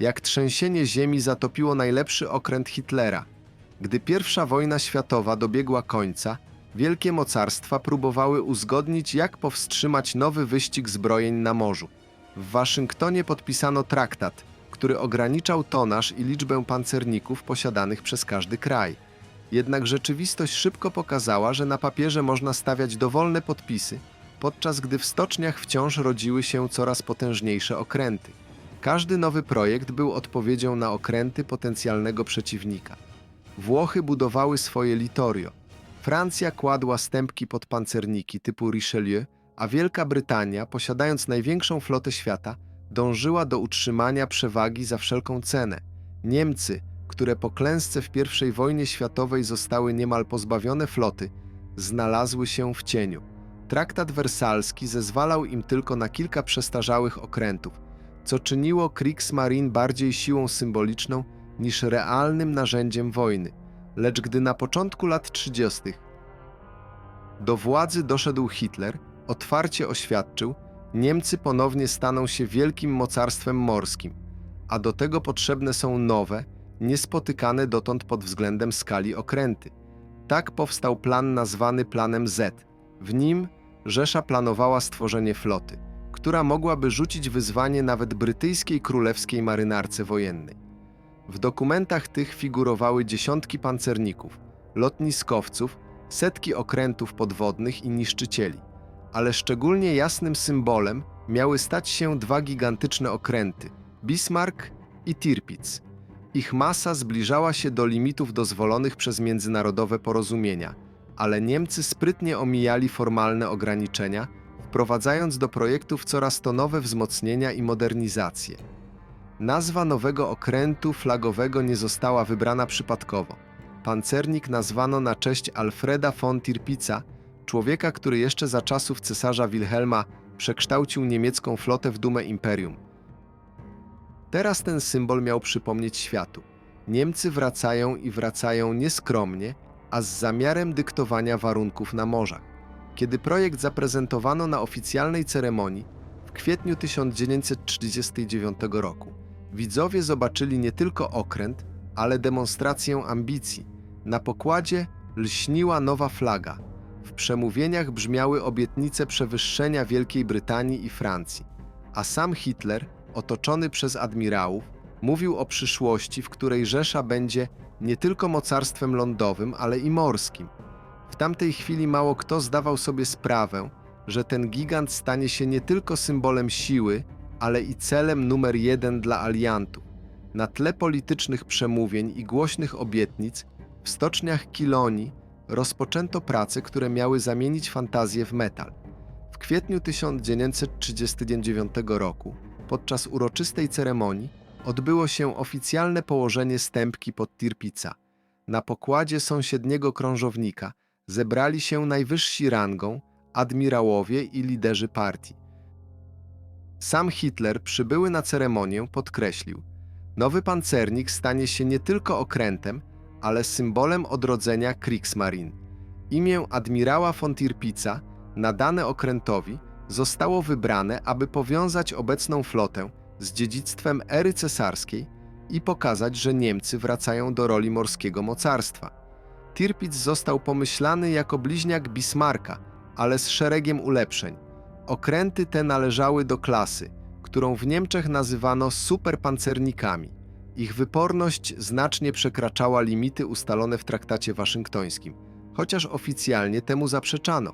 jak trzęsienie ziemi zatopiło najlepszy okręt Hitlera. Gdy I wojna światowa dobiegła końca, wielkie mocarstwa próbowały uzgodnić, jak powstrzymać nowy wyścig zbrojeń na morzu. W Waszyngtonie podpisano traktat, który ograniczał tonaż i liczbę pancerników posiadanych przez każdy kraj. Jednak rzeczywistość szybko pokazała, że na papierze można stawiać dowolne podpisy, podczas gdy w stoczniach wciąż rodziły się coraz potężniejsze okręty. Każdy nowy projekt był odpowiedzią na okręty potencjalnego przeciwnika. Włochy budowały swoje Litorio. Francja kładła stępki pod pancerniki typu Richelieu, a Wielka Brytania, posiadając największą flotę świata, dążyła do utrzymania przewagi za wszelką cenę. Niemcy, które po klęsce w I wojnie światowej zostały niemal pozbawione floty, znalazły się w cieniu. Traktat wersalski zezwalał im tylko na kilka przestarzałych okrętów, co czyniło Kriegsmarine bardziej siłą symboliczną niż realnym narzędziem wojny. Lecz gdy na początku lat 30. do władzy doszedł Hitler, otwarcie oświadczył, Niemcy ponownie staną się wielkim mocarstwem morskim, a do tego potrzebne są nowe, niespotykane dotąd pod względem skali okręty. Tak powstał plan nazwany Planem Z. W nim Rzesza planowała stworzenie floty, która mogłaby rzucić wyzwanie nawet brytyjskiej królewskiej marynarce wojennej. W dokumentach tych figurowały dziesiątki pancerników, lotniskowców, setki okrętów podwodnych i niszczycieli. Ale szczególnie jasnym symbolem miały stać się dwa gigantyczne okręty Bismarck i Tirpitz. Ich masa zbliżała się do limitów dozwolonych przez międzynarodowe porozumienia, ale Niemcy sprytnie omijali formalne ograniczenia, wprowadzając do projektów coraz to nowe wzmocnienia i modernizacje. Nazwa nowego okrętu flagowego nie została wybrana przypadkowo. Pancernik nazwano na cześć Alfreda von Tirpitza, człowieka, który jeszcze za czasów cesarza Wilhelma przekształcił niemiecką flotę w dumę imperium. Teraz ten symbol miał przypomnieć światu. Niemcy wracają i wracają nieskromnie, a z zamiarem dyktowania warunków na morzach. Kiedy projekt zaprezentowano na oficjalnej ceremonii w kwietniu 1939 roku, widzowie zobaczyli nie tylko okręt, ale demonstrację ambicji. Na pokładzie lśniła nowa flaga. W przemówieniach brzmiały obietnice przewyższenia Wielkiej Brytanii i Francji, a sam Hitler, otoczony przez admirałów, mówił o przyszłości, w której Rzesza będzie nie tylko mocarstwem lądowym, ale i morskim. W tamtej chwili mało kto zdawał sobie sprawę, że ten gigant stanie się nie tylko symbolem siły, ale i celem numer jeden dla aliantów. Na tle politycznych przemówień i głośnych obietnic w stoczniach Kilonii rozpoczęto prace, które miały zamienić fantazję w metal. W kwietniu 1939 roku, podczas uroczystej ceremonii, odbyło się oficjalne położenie stępki pod Tirpica. Na pokładzie sąsiedniego krążownika zebrali się najwyżsi rangą, admirałowie i liderzy partii. Sam Hitler, przybyły na ceremonię, podkreślił: Nowy pancernik stanie się nie tylko okrętem, ale symbolem odrodzenia Kriegsmarine. Imię admirała von Tirpica, nadane okrętowi, zostało wybrane, aby powiązać obecną flotę z dziedzictwem ery cesarskiej i pokazać, że Niemcy wracają do roli morskiego mocarstwa. Tirpitz został pomyślany jako bliźniak Bismarcka, ale z szeregiem ulepszeń. Okręty te należały do klasy, którą w Niemczech nazywano superpancernikami. Ich wyporność znacznie przekraczała limity ustalone w traktacie waszyngtońskim, chociaż oficjalnie temu zaprzeczano.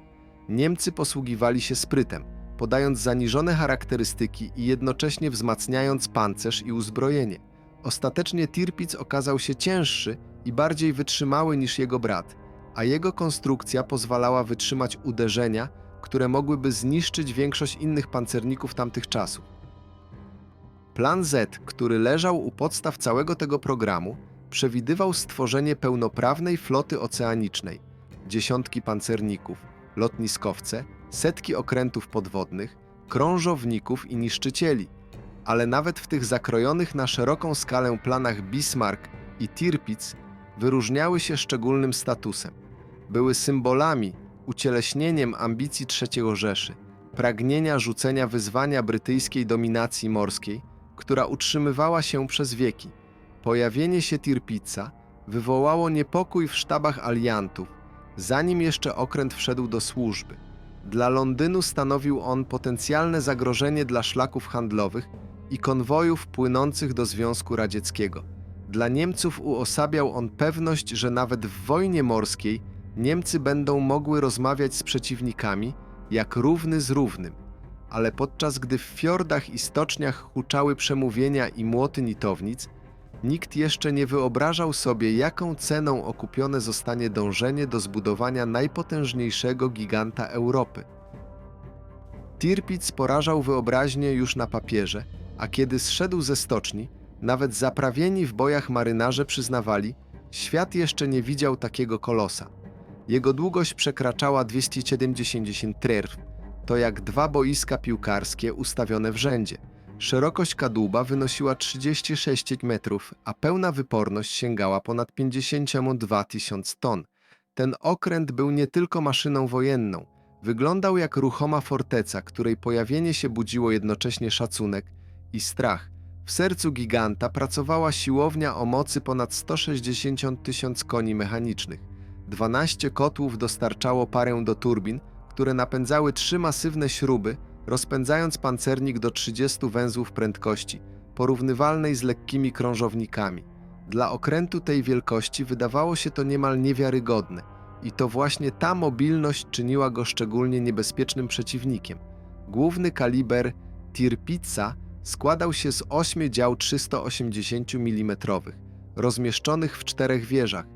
Niemcy posługiwali się sprytem, podając zaniżone charakterystyki i jednocześnie wzmacniając pancerz i uzbrojenie. Ostatecznie Tirpitz okazał się cięższy i bardziej wytrzymały niż jego brat, a jego konstrukcja pozwalała wytrzymać uderzenia, które mogłyby zniszczyć większość innych pancerników tamtych czasów. Plan Z, który leżał u podstaw całego tego programu, przewidywał stworzenie pełnoprawnej floty oceanicznej, dziesiątki pancerników, lotniskowce, setki okrętów podwodnych, krążowników i niszczycieli. Ale nawet w tych zakrojonych na szeroką skalę planach Bismarck i Tirpitz wyróżniały się szczególnym statusem. Były symbolami, ucieleśnieniem ambicji III Rzeszy, pragnienia rzucenia wyzwania brytyjskiej dominacji morskiej, która utrzymywała się przez wieki. Pojawienie się Tirpitza wywołało niepokój w sztabach aliantów, zanim jeszcze okręt wszedł do służby. Dla Londynu stanowił on potencjalne zagrożenie dla szlaków handlowych i konwojów płynących do Związku Radzieckiego. Dla Niemców uosabiał on pewność, że nawet w wojnie morskiej Niemcy będą mogły rozmawiać z przeciwnikami jak równy z równym. Ale podczas gdy w fiordach i stoczniach huczały przemówienia i młoty nitownic, nikt jeszcze nie wyobrażał sobie, jaką ceną okupione zostanie dążenie do zbudowania najpotężniejszego giganta Europy. Tirpitz porażał wyobraźnię już na papierze, a kiedy zszedł ze stoczni, nawet zaprawieni w bojach marynarze przyznawali, świat jeszcze nie widział takiego kolosa. Jego długość przekraczała 270 trerw, to jak dwa boiska piłkarskie ustawione w rzędzie. Szerokość kadłuba wynosiła 36 metrów, a pełna wyporność sięgała ponad 52 tysiąc ton. Ten okręt był nie tylko maszyną wojenną, wyglądał jak ruchoma forteca, której pojawienie się budziło jednocześnie szacunek i strach. W sercu giganta pracowała siłownia o mocy ponad 160 tysiąc koni mechanicznych. 12 kotłów dostarczało parę do turbin, które napędzały trzy masywne śruby, rozpędzając pancernik do 30 węzłów prędkości, porównywalnej z lekkimi krążownikami. Dla okrętu tej wielkości wydawało się to niemal niewiarygodne i to właśnie ta mobilność czyniła go szczególnie niebezpiecznym przeciwnikiem. Główny kaliber Tirpitza składał się z ośmiu dział 380 mm, rozmieszczonych w czterech wieżach.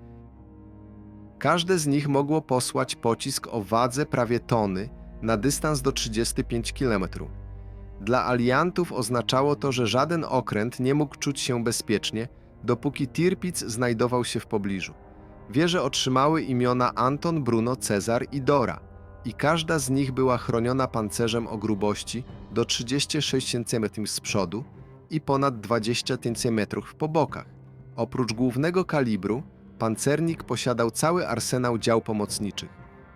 Każde z nich mogło posłać pocisk o wadze prawie tony na dystans do 35 km. Dla aliantów oznaczało to, że żaden okręt nie mógł czuć się bezpiecznie, dopóki Tirpitz znajdował się w pobliżu. Wieże otrzymały imiona Anton, Bruno, Cezar i Dora i każda z nich była chroniona pancerzem o grubości do 36 cm z przodu i ponad 20 cm po bokach. Oprócz głównego kalibru, pancernik posiadał cały arsenał dział pomocniczych,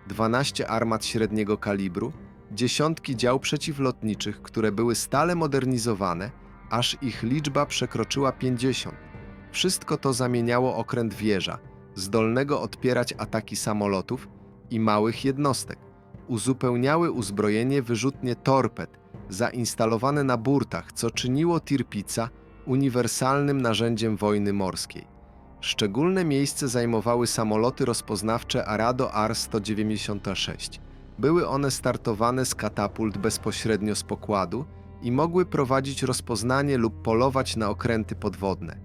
12 armat średniego kalibru, dziesiątki dział przeciwlotniczych, które były stale modernizowane, aż ich liczba przekroczyła 50. Wszystko to zamieniało okręt wieża, zdolnego odpierać ataki samolotów i małych jednostek. Uzupełniały uzbrojenie wyrzutnie torped, zainstalowane na burtach, co czyniło Tirpica uniwersalnym narzędziem wojny morskiej. Szczególne miejsce zajmowały samoloty rozpoznawcze Arado AR-196. Były one startowane z katapult bezpośrednio z pokładu i mogły prowadzić rozpoznanie lub polować na okręty podwodne.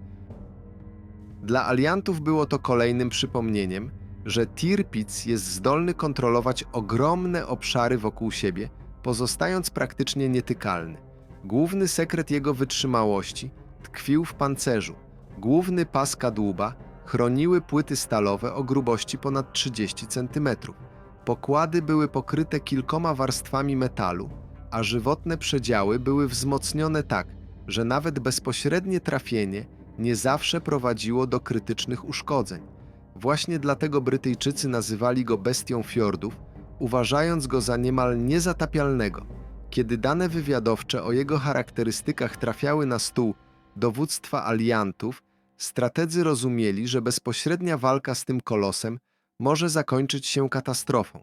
Dla aliantów było to kolejnym przypomnieniem, że Tirpitz jest zdolny kontrolować ogromne obszary wokół siebie, pozostając praktycznie nietykalny. Główny sekret jego wytrzymałości tkwił w pancerzu. Główny pas kadłuba chroniły płyty stalowe o grubości ponad 30 cm. Pokłady były pokryte kilkoma warstwami metalu, a żywotne przedziały były wzmocnione tak, że nawet bezpośrednie trafienie nie zawsze prowadziło do krytycznych uszkodzeń. Właśnie dlatego Brytyjczycy nazywali go bestią fiordów, uważając go za niemal niezatapialnego. Kiedy dane wywiadowcze o jego charakterystykach trafiały na stół dowództwa aliantów, strategzy rozumieli, że bezpośrednia walka z tym kolosem może zakończyć się katastrofą.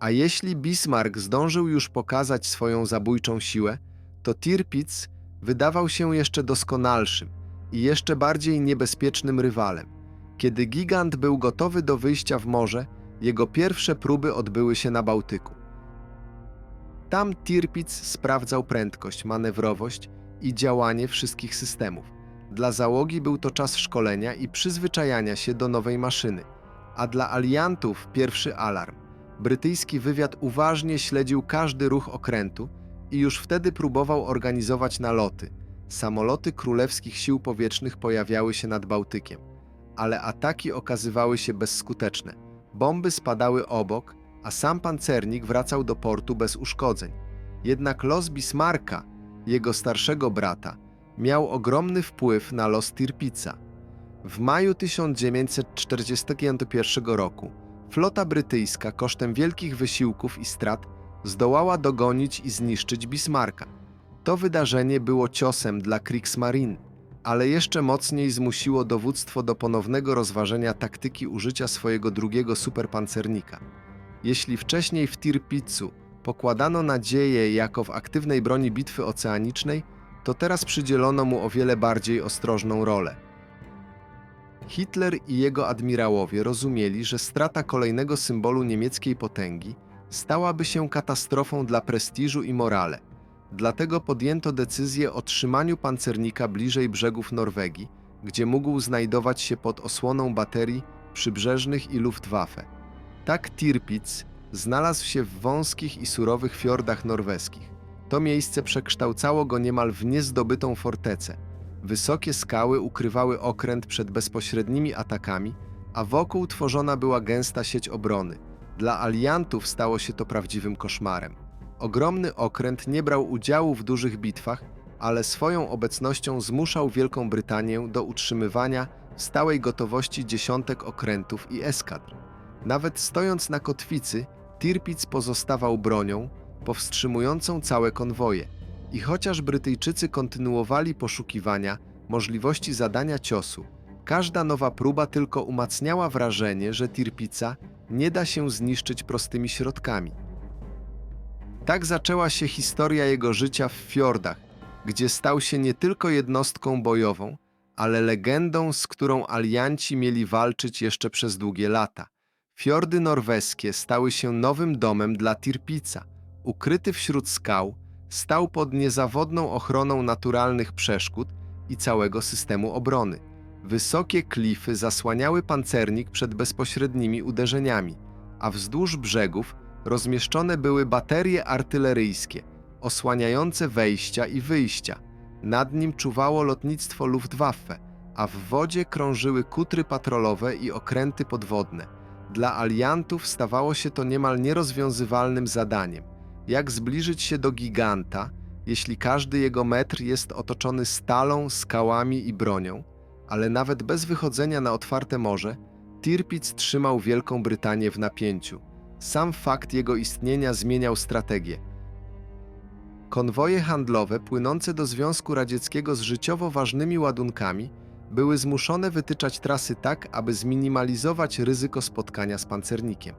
A jeśli Bismarck zdążył już pokazać swoją zabójczą siłę, to Tirpitz wydawał się jeszcze doskonalszym i jeszcze bardziej niebezpiecznym rywalem. Kiedy gigant był gotowy do wyjścia w morze, jego pierwsze próby odbyły się na Bałtyku. Tam Tirpitz sprawdzał prędkość, manewrowość i działanie wszystkich systemów. Dla załogi był to czas szkolenia i przyzwyczajania się do nowej maszyny, a dla aliantów pierwszy alarm. Brytyjski wywiad uważnie śledził każdy ruch okrętu i już wtedy próbował organizować naloty. Samoloty królewskich sił powietrznych pojawiały się nad Bałtykiem, ale ataki okazywały się bezskuteczne. Bomby spadały obok, a sam pancernik wracał do portu bez uszkodzeń. Jednak los Bismarcka, jego starszego brata, miał ogromny wpływ na los Tirpitza. W maju 1941 roku flota brytyjska kosztem wielkich wysiłków i strat zdołała dogonić i zniszczyć Bismarcka. To wydarzenie było ciosem dla Kriegsmarine, ale jeszcze mocniej zmusiło dowództwo do ponownego rozważenia taktyki użycia swojego drugiego superpancernika. Jeśli wcześniej w Tirpitzu pokładano nadzieję jako w aktywnej broni bitwy oceanicznej, to teraz przydzielono mu o wiele bardziej ostrożną rolę. Hitler i jego admirałowie rozumieli, że strata kolejnego symbolu niemieckiej potęgi stałaby się katastrofą dla prestiżu i morale. Dlatego podjęto decyzję o trzymaniu pancernika bliżej brzegów Norwegii, gdzie mógł znajdować się pod osłoną baterii przybrzeżnych i Luftwaffe. Tak Tirpitz znalazł się w wąskich i surowych fiordach norweskich. To miejsce przekształcało go niemal w niezdobytą fortecę. Wysokie skały ukrywały okręt przed bezpośrednimi atakami, a wokół tworzona była gęsta sieć obrony. Dla aliantów stało się to prawdziwym koszmarem. Ogromny okręt nie brał udziału w dużych bitwach, ale swoją obecnością zmuszał Wielką Brytanię do utrzymywania stałej gotowości dziesiątek okrętów i eskadr. Nawet stojąc na kotwicy, Tirpitz pozostawał bronią, powstrzymującą całe konwoje. I chociaż Brytyjczycy kontynuowali poszukiwania możliwości zadania ciosu, każda nowa próba tylko umacniała wrażenie, że Tirpica nie da się zniszczyć prostymi środkami. Tak zaczęła się historia jego życia w fiordach, gdzie stał się nie tylko jednostką bojową, ale legendą, z którą alianci mieli walczyć jeszcze przez długie lata. Fiordy norweskie stały się nowym domem dla Tirpica. Ukryty wśród skał, stał pod niezawodną ochroną naturalnych przeszkód i całego systemu obrony. Wysokie klify zasłaniały pancernik przed bezpośrednimi uderzeniami, a wzdłuż brzegów rozmieszczone były baterie artyleryjskie, osłaniające wejścia i wyjścia. Nad nim czuwało lotnictwo Luftwaffe, a w wodzie krążyły kutry patrolowe i okręty podwodne. Dla aliantów stawało się to niemal nierozwiązywalnym zadaniem. Jak zbliżyć się do giganta, jeśli każdy jego metr jest otoczony stalą, skałami i bronią? Ale nawet bez wychodzenia na otwarte morze, Tirpitz trzymał Wielką Brytanię w napięciu. Sam fakt jego istnienia zmieniał strategię. Konwoje handlowe płynące do Związku Radzieckiego z życiowo ważnymi ładunkami były zmuszone wytyczać trasy tak, aby zminimalizować ryzyko spotkania z pancernikiem.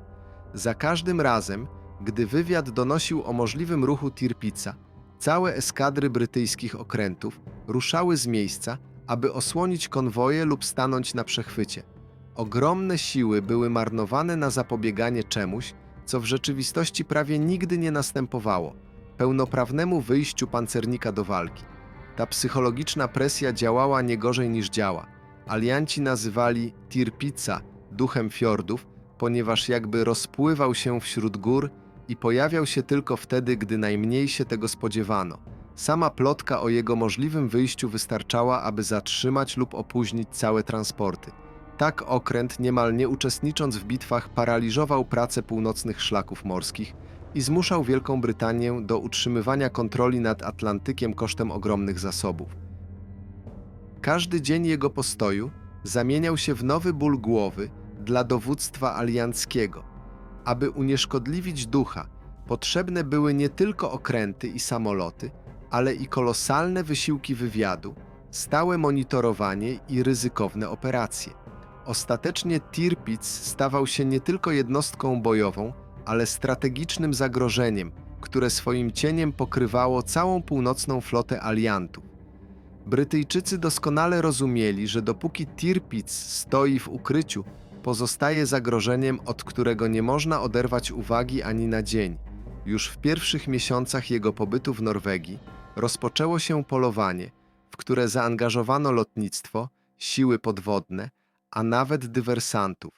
Za każdym razem, gdy wywiad donosił o możliwym ruchu Tirpica, całe eskadry brytyjskich okrętów ruszały z miejsca, aby osłonić konwoje lub stanąć na przechwycie. Ogromne siły były marnowane na zapobieganie czemuś, co w rzeczywistości prawie nigdy nie następowało pełnoprawnemu wyjściu pancernika do walki. Ta psychologiczna presja działała nie gorzej niż działa. Alianci nazywali Tirpica duchem fiordów, ponieważ jakby rozpływał się wśród gór i pojawiał się tylko wtedy, gdy najmniej się tego spodziewano. Sama plotka o jego możliwym wyjściu wystarczała, aby zatrzymać lub opóźnić całe transporty. Tak okręt, niemal nie uczestnicząc w bitwach, paraliżował pracę północnych szlaków morskich i zmuszał Wielką Brytanię do utrzymywania kontroli nad Atlantykiem kosztem ogromnych zasobów. Każdy dzień jego postoju zamieniał się w nowy ból głowy dla dowództwa alianckiego. Aby unieszkodliwić ducha, potrzebne były nie tylko okręty i samoloty, ale i kolosalne wysiłki wywiadu, stałe monitorowanie i ryzykowne operacje. Ostatecznie Tirpitz stawał się nie tylko jednostką bojową, ale strategicznym zagrożeniem, które swoim cieniem pokrywało całą północną flotę aliantów. Brytyjczycy doskonale rozumieli, że dopóki Tirpitz stoi w ukryciu, pozostaje zagrożeniem, od którego nie można oderwać uwagi ani na dzień. Już w pierwszych miesiącach jego pobytu w Norwegii rozpoczęło się polowanie, w które zaangażowano lotnictwo, siły podwodne, a nawet dywersantów.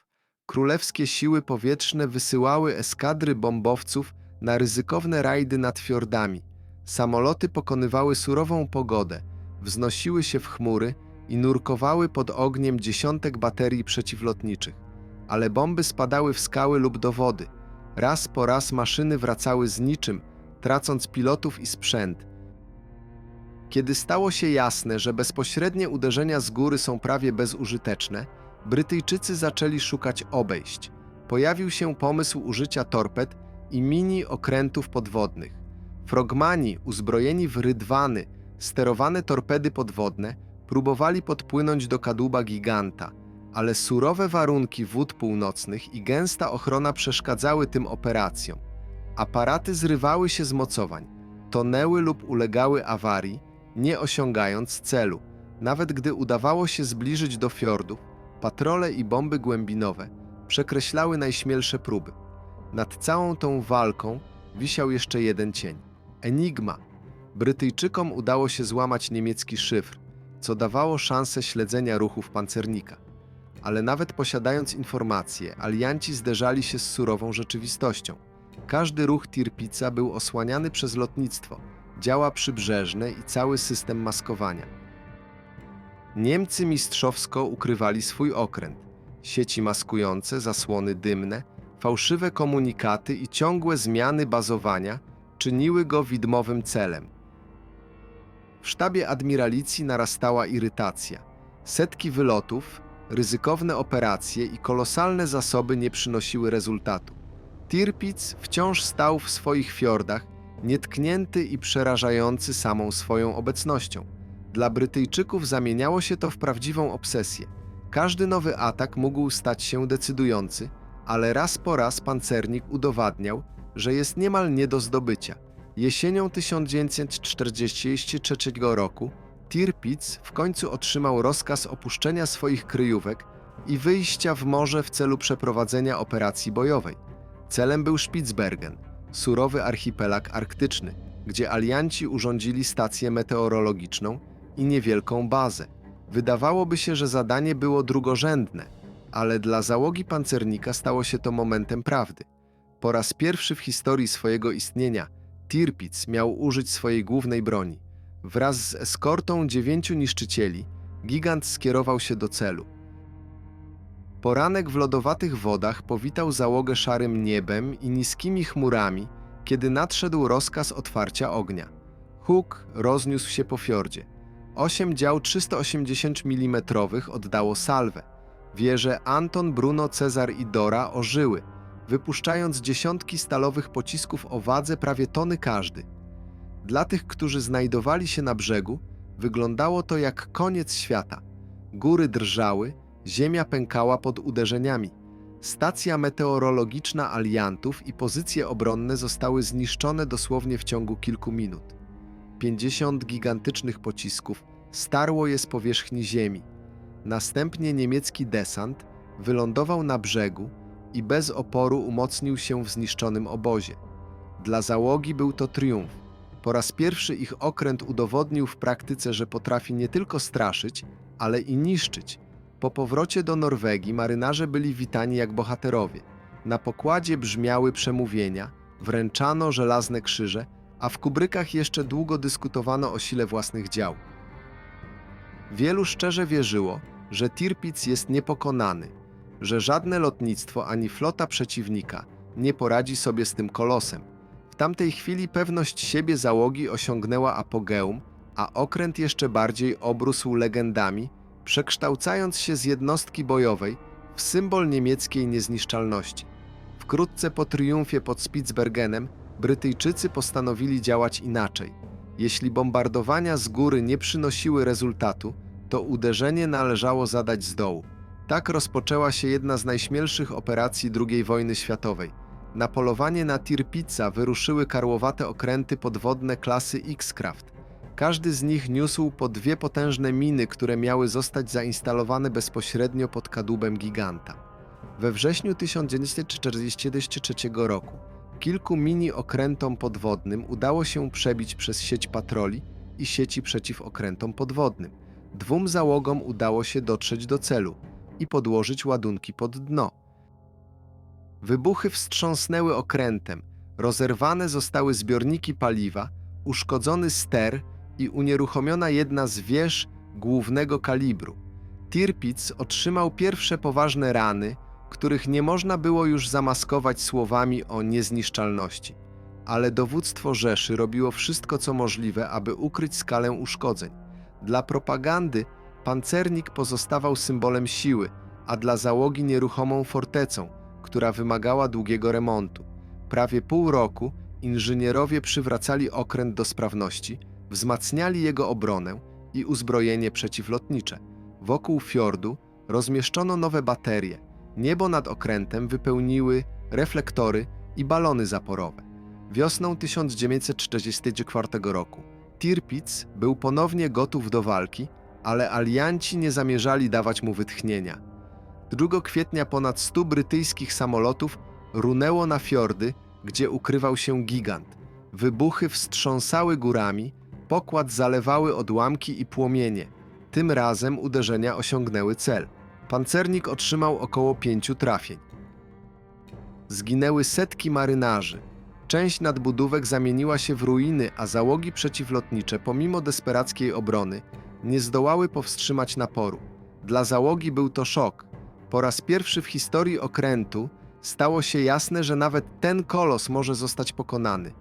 Królewskie siły powietrzne wysyłały eskadry bombowców na ryzykowne rajdy nad fiordami. Samoloty pokonywały surową pogodę, wznosiły się w chmury i nurkowały pod ogniem dziesiątek baterii przeciwlotniczych. Ale bomby spadały w skały lub do wody. Raz po raz maszyny wracały z niczym, tracąc pilotów i sprzęt. Kiedy stało się jasne, że bezpośrednie uderzenia z góry są prawie bezużyteczne, Brytyjczycy zaczęli szukać obejść. Pojawił się pomysł użycia torped i mini okrętów podwodnych. Frogmani, uzbrojeni w rydwany, sterowane torpedy podwodne, próbowali podpłynąć do kadłuba giganta, ale surowe warunki wód północnych i gęsta ochrona przeszkadzały tym operacjom. Aparaty zrywały się z mocowań, tonęły lub ulegały awarii, nie osiągając celu. Nawet gdy udawało się zbliżyć do fiordów, patrole i bomby głębinowe przekreślały najśmielsze próby. Nad całą tą walką wisiał jeszcze jeden cień enigma. Brytyjczykom udało się złamać niemiecki szyfr, co dawało szansę śledzenia ruchów pancernika. Ale nawet posiadając informacje, alianci zderzali się z surową rzeczywistością. Każdy ruch Tirpica był osłaniany przez lotnictwo, działa przybrzeżne i cały system maskowania. Niemcy mistrzowsko ukrywali swój okręt. Sieci maskujące, zasłony dymne, fałszywe komunikaty i ciągłe zmiany bazowania czyniły go widmowym celem. W sztabie admiralicji narastała irytacja. Setki wylotów, ryzykowne operacje i kolosalne zasoby nie przynosiły rezultatu. Tirpitz wciąż stał w swoich fiordach, nietknięty i przerażający samą swoją obecnością. Dla Brytyjczyków zamieniało się to w prawdziwą obsesję. Każdy nowy atak mógł stać się decydujący, ale raz po raz pancernik udowadniał, że jest niemal nie do zdobycia. Jesienią 1943 roku Tirpitz w końcu otrzymał rozkaz opuszczenia swoich kryjówek i wyjścia w morze w celu przeprowadzenia operacji bojowej. Celem był Spitsbergen, surowy archipelag arktyczny, gdzie alianci urządzili stację meteorologiczną i niewielką bazę. Wydawałoby się, że zadanie było drugorzędne, ale dla załogi pancernika stało się to momentem prawdy. Po raz pierwszy w historii swojego istnienia Tirpitz miał użyć swojej głównej broni. Wraz z eskortą dziewięciu niszczycieli, gigant skierował się do celu. Poranek w lodowatych wodach powitał załogę szarym niebem i niskimi chmurami, kiedy nadszedł rozkaz otwarcia ognia. Huk rozniósł się po fiordzie. Osiem dział 380 mm oddało salwę. Wieże Anton, Bruno, Cezar i Dora ożyły – wypuszczając dziesiątki stalowych pocisków o wadze prawie tony każdy. Dla tych, którzy znajdowali się na brzegu, wyglądało to jak koniec świata. Góry drżały, ziemia pękała pod uderzeniami. Stacja meteorologiczna aliantów i pozycje obronne zostały zniszczone dosłownie w ciągu kilku minut. Pięćdziesiąt gigantycznych pocisków starło je z powierzchni ziemi. Następnie niemiecki desant wylądował na brzegu, i bez oporu umocnił się w zniszczonym obozie. Dla załogi był to triumf. Po raz pierwszy ich okręt udowodnił w praktyce, że potrafi nie tylko straszyć, ale i niszczyć. Po powrocie do Norwegii marynarze byli witani jak bohaterowie. Na pokładzie brzmiały przemówienia, wręczano żelazne krzyże, a w kubrykach jeszcze długo dyskutowano o sile własnych dział. Wielu szczerze wierzyło, że Tirpitz jest niepokonany, że żadne lotnictwo ani flota przeciwnika nie poradzi sobie z tym kolosem. W tamtej chwili pewność siebie załogi osiągnęła apogeum, a okręt jeszcze bardziej obrósł legendami, przekształcając się z jednostki bojowej w symbol niemieckiej niezniszczalności. Wkrótce po triumfie pod Spitsbergenem Brytyjczycy postanowili działać inaczej. Jeśli bombardowania z góry nie przynosiły rezultatu, to uderzenie należało zadać z dołu. Tak rozpoczęła się jedna z najśmielszych operacji II wojny światowej. Na polowanie na Tirpitza wyruszyły karłowate okręty podwodne klasy X-Craft. Każdy z nich niósł po dwie potężne miny, które miały zostać zainstalowane bezpośrednio pod kadłubem giganta. We wrześniu 1943 roku kilku mini okrętom podwodnym udało się przebić przez sieć patroli i sieci przeciw okrętom podwodnym. Dwóm załogom udało się dotrzeć do celu – i podłożyć ładunki pod dno. Wybuchy wstrząsnęły okrętem, rozerwane zostały zbiorniki paliwa, uszkodzony ster i unieruchomiona jedna z wież głównego kalibru. Tirpitz otrzymał pierwsze poważne rany, których nie można było już zamaskować słowami o niezniszczalności. Ale dowództwo Rzeszy robiło wszystko, co możliwe, aby ukryć skalę uszkodzeń. Dla propagandy Pancernik pozostawał symbolem siły, a dla załogi nieruchomą fortecą, która wymagała długiego remontu. Prawie pół roku Inżynierowie przywracali okręt do sprawności, wzmacniali jego obronę i uzbrojenie przeciwlotnicze. Wokół fiordu rozmieszczono nowe baterie. Niebo nad okrętem wypełniły reflektory i balony zaporowe. Wiosną 1944 roku Tirpitz był ponownie gotów do walki, ale alianci nie zamierzali dawać mu wytchnienia. 2 kwietnia ponad 100 brytyjskich samolotów runęło na fiordy, gdzie ukrywał się gigant. Wybuchy wstrząsały górami, pokład zalewały odłamki i płomienie. Tym razem uderzenia osiągnęły cel. Pancernik otrzymał około pięciu trafień. Zginęły setki marynarzy. Część nadbudówek zamieniła się w ruiny, a załogi przeciwlotnicze, pomimo desperackiej obrony, nie zdołały powstrzymać naporu. Dla załogi był to szok. Po raz pierwszy w historii okrętu stało się jasne, że nawet ten kolos może zostać pokonany.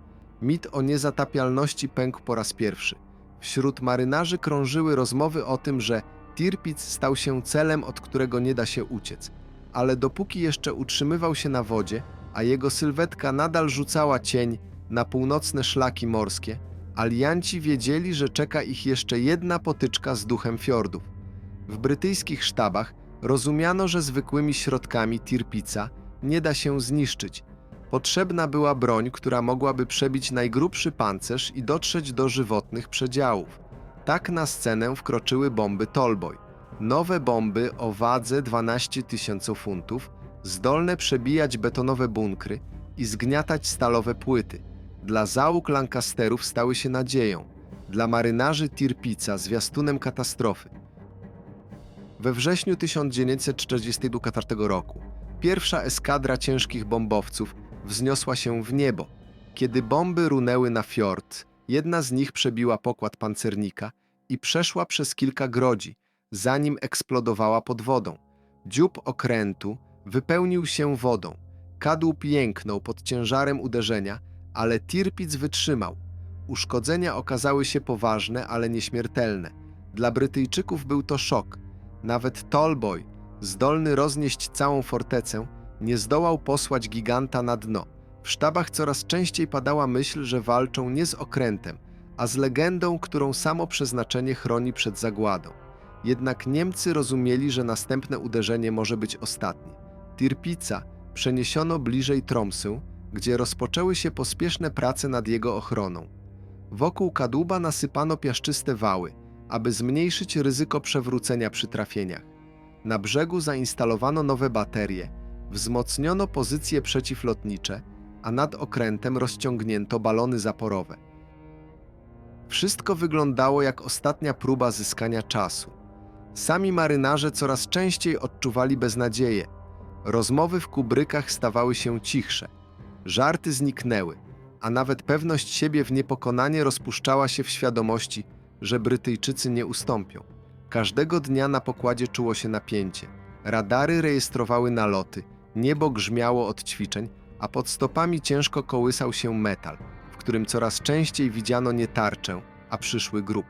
Mit o niezatapialności pękł po raz pierwszy. Wśród marynarzy krążyły rozmowy o tym, że Tirpitz stał się celem, od którego nie da się uciec. Ale dopóki jeszcze utrzymywał się na wodzie, a jego sylwetka nadal rzucała cień na północne szlaki morskie, alianci wiedzieli, że czeka ich jeszcze jedna potyczka z duchem fiordów. W brytyjskich sztabach rozumiano, że zwykłymi środkami Tirpica nie da się zniszczyć. Potrzebna była broń, która mogłaby przebić najgrubszy pancerz i dotrzeć do żywotnych przedziałów. Tak na scenę wkroczyły bomby Tolboy. Nowe bomby o wadze 12 tysięcy funtów, zdolne przebijać betonowe bunkry i zgniatać stalowe płyty. Dla załóg Lancasterów stały się nadzieją, dla marynarzy Tirpica zwiastunem katastrofy. We wrześniu 1944 roku pierwsza eskadra ciężkich bombowców wzniosła się w niebo. Kiedy bomby runęły na fiord, jedna z nich przebiła pokład pancernika i przeszła przez kilka grodzi, zanim eksplodowała pod wodą. Dziób okrętu wypełnił się wodą. Kadłub jęknął pod ciężarem uderzenia, ale Tirpitz wytrzymał. Uszkodzenia okazały się poważne, ale nieśmiertelne. Dla Brytyjczyków był to szok. Nawet Tallboy, zdolny roznieść całą fortecę, nie zdołał posłać giganta na dno. W sztabach coraz częściej padała myśl, że walczą nie z okrętem, a z legendą, którą samo przeznaczenie chroni przed zagładą. Jednak Niemcy rozumieli, że następne uderzenie może być ostatnie. Tirpica przeniesiono bliżej Tromsø, gdzie rozpoczęły się pospieszne prace nad jego ochroną. Wokół kadłuba nasypano piaszczyste wały, aby zmniejszyć ryzyko przewrócenia przy trafieniach. Na brzegu zainstalowano nowe baterie, wzmocniono pozycje przeciwlotnicze, a nad okrętem rozciągnięto balony zaporowe. Wszystko wyglądało jak ostatnia próba zyskania czasu. Sami marynarze coraz częściej odczuwali beznadzieję. Rozmowy w kubrykach stawały się cichsze. Żarty zniknęły, a nawet pewność siebie w niepokonanie rozpuszczała się w świadomości, że Brytyjczycy nie ustąpią. Każdego dnia na pokładzie czuło się napięcie. Radary rejestrowały naloty, niebo grzmiało od ćwiczeń, a pod stopami ciężko kołysał się metal, którym coraz częściej widziano nie tarczę, a przyszły grób.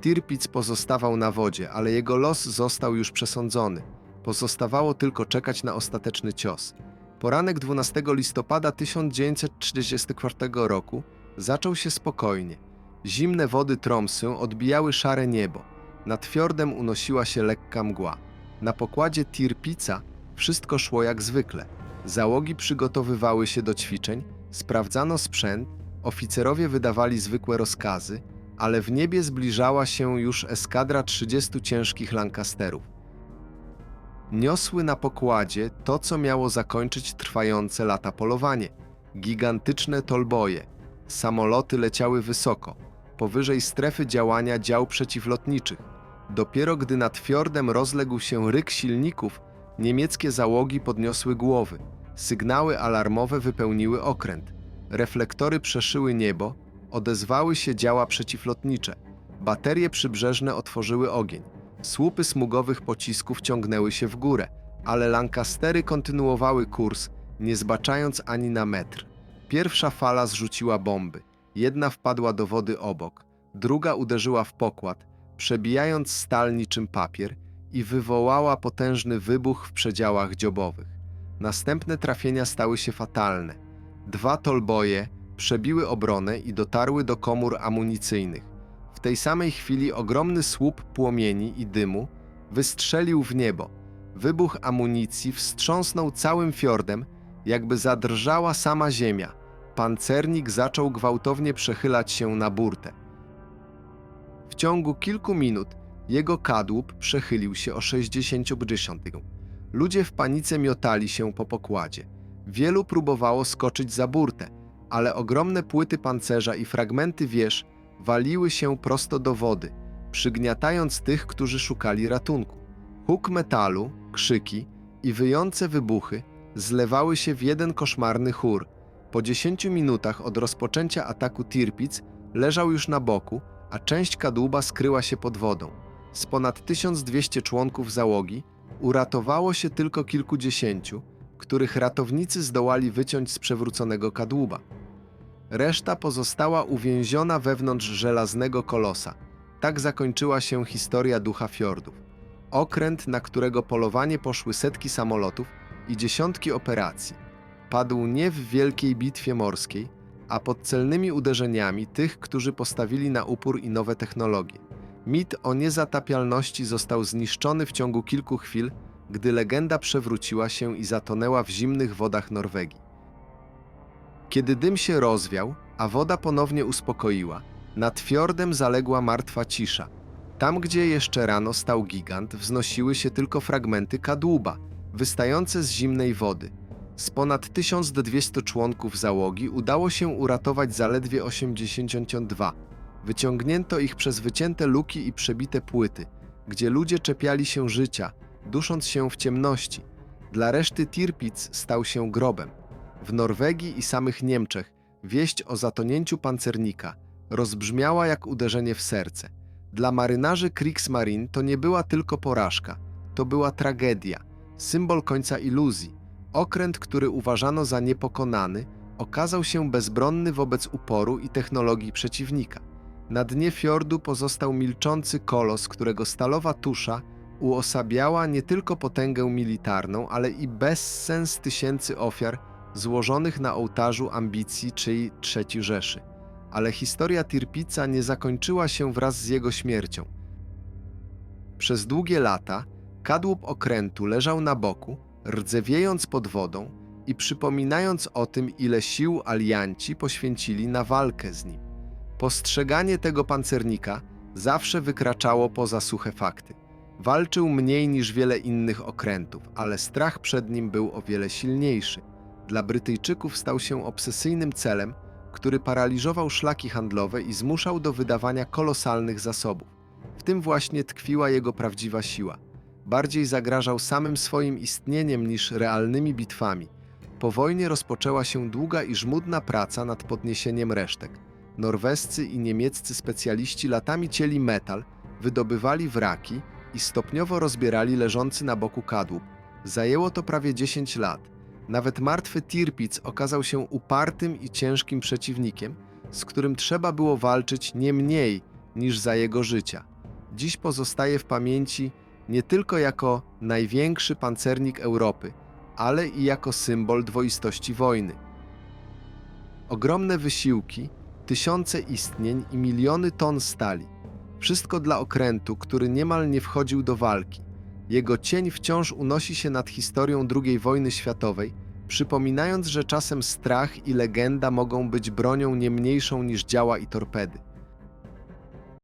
Tirpitz pozostawał na wodzie, ale jego los został już przesądzony. Pozostawało tylko czekać na ostateczny cios. Poranek 12 listopada 1934 roku zaczął się spokojnie. Zimne wody Tromsø odbijały szare niebo. Nad fiordem unosiła się lekka mgła. Na pokładzie Tirpica wszystko szło jak zwykle. Załogi przygotowywały się do ćwiczeń, sprawdzano sprzęt, oficerowie wydawali zwykłe rozkazy, ale w niebie zbliżała się już eskadra 30 ciężkich Lancasterów. Niosły na pokładzie to, co miało zakończyć trwające lata polowanie. Gigantyczne tolboje. Samoloty leciały wysoko, powyżej strefy działania dział przeciwlotniczych. Dopiero gdy nad fiordem rozległ się ryk silników, niemieckie załogi podniosły głowy. Sygnały alarmowe wypełniły okręt. Reflektory przeszyły niebo, odezwały się działa przeciwlotnicze. Baterie przybrzeżne otworzyły ogień. Słupy smugowych pocisków ciągnęły się w górę, ale Lancastery kontynuowały kurs, nie zbaczając ani na metr. Pierwsza fala zrzuciła bomby. Jedna wpadła do wody obok, druga uderzyła w pokład, przebijając stal niczym papier i wywołała potężny wybuch w przedziałach dziobowych. Następne trafienia stały się fatalne. Dwa tolboje przebiły obronę i dotarły do komór amunicyjnych. W tej samej chwili ogromny słup płomieni i dymu wystrzelił w niebo. Wybuch amunicji wstrząsnął całym fiordem, jakby zadrżała sama ziemia. Pancernik zaczął gwałtownie przechylać się na burtę. W ciągu kilku minut jego kadłub przechylił się o 60 grzesiątych. Ludzie w panice miotali się po pokładzie. Wielu próbowało skoczyć za burtę, ale ogromne płyty pancerza i fragmenty wież waliły się prosto do wody, przygniatając tych, którzy szukali ratunku. Huk metalu, krzyki i wyjące wybuchy zlewały się w jeden koszmarny chór. Po 10 minutach od rozpoczęcia ataku Tirpic leżał już na boku, a część kadłuba skryła się pod wodą. Z ponad 1200 członków załogi uratowało się tylko kilkudziesięciu, których ratownicy zdołali wyciąć z przewróconego kadłuba. Reszta pozostała uwięziona wewnątrz żelaznego kolosa. Tak zakończyła się historia ducha fiordów. Okręt, na którego polowanie poszły setki samolotów i dziesiątki operacji, padł nie w wielkiej bitwie morskiej, a pod celnymi uderzeniami tych, którzy postawili na upór i nowe technologie. Mit o niezatapialności został zniszczony w ciągu kilku chwil, gdy legenda przewróciła się i zatonęła w zimnych wodach Norwegii. Kiedy dym się rozwiał, a woda ponownie uspokoiła, nad fiordem zaległa martwa cisza. Tam, gdzie jeszcze rano stał gigant, wznosiły się tylko fragmenty kadłuba, wystające z zimnej wody. Z ponad 1200 członków załogi udało się uratować zaledwie 82. Wyciągnięto ich przez wycięte luki i przebite płyty, gdzie ludzie czepiali się życia, dusząc się w ciemności. Dla reszty Tirpic stał się grobem. W Norwegii i samych Niemczech wieść o zatonięciu pancernika rozbrzmiała jak uderzenie w serce. Dla marynarzy Kriegsmarine to nie była tylko porażka, to była tragedia, symbol końca iluzji. Okręt, który uważano za niepokonany, okazał się bezbronny wobec uporu i technologii przeciwnika. Na dnie fiordu pozostał milczący kolos, którego stalowa tusza uosabiała nie tylko potęgę militarną, ale i bezsens tysięcy ofiar złożonych na ołtarzu ambicji czyj trzeci Rzeszy. Ale historia Tirpica nie zakończyła się wraz z jego śmiercią. Przez długie lata kadłub okrętu leżał na boku, rdzewiejąc pod wodą i przypominając o tym, ile sił alianci poświęcili na walkę z nim. Postrzeganie tego pancernika zawsze wykraczało poza suche fakty. Walczył mniej niż wiele innych okrętów, ale strach przed nim był o wiele silniejszy. Dla Brytyjczyków stał się obsesyjnym celem, który paraliżował szlaki handlowe i zmuszał do wydawania kolosalnych zasobów. W tym właśnie tkwiła jego prawdziwa siła. Bardziej zagrażał samym swoim istnieniem niż realnymi bitwami. Po wojnie rozpoczęła się długa i żmudna praca nad podniesieniem resztek. Norwescy i niemieccy specjaliści latami cieli metal, wydobywali wraki i stopniowo rozbierali leżący na boku kadłub. Zajęło to prawie 10 lat. Nawet martwy Tirpic okazał się upartym i ciężkim przeciwnikiem, z którym trzeba było walczyć nie mniej niż za jego życia. Dziś pozostaje w pamięci nie tylko jako największy pancernik Europy, ale i jako symbol dwoistości wojny. Ogromne wysiłki, tysiące istnień i miliony ton stali. Wszystko dla okrętu, który niemal nie wchodził do walki. Jego cień wciąż unosi się nad historią II wojny światowej, przypominając, że czasem strach i legenda mogą być bronią nie mniejszą niż działa i torpedy.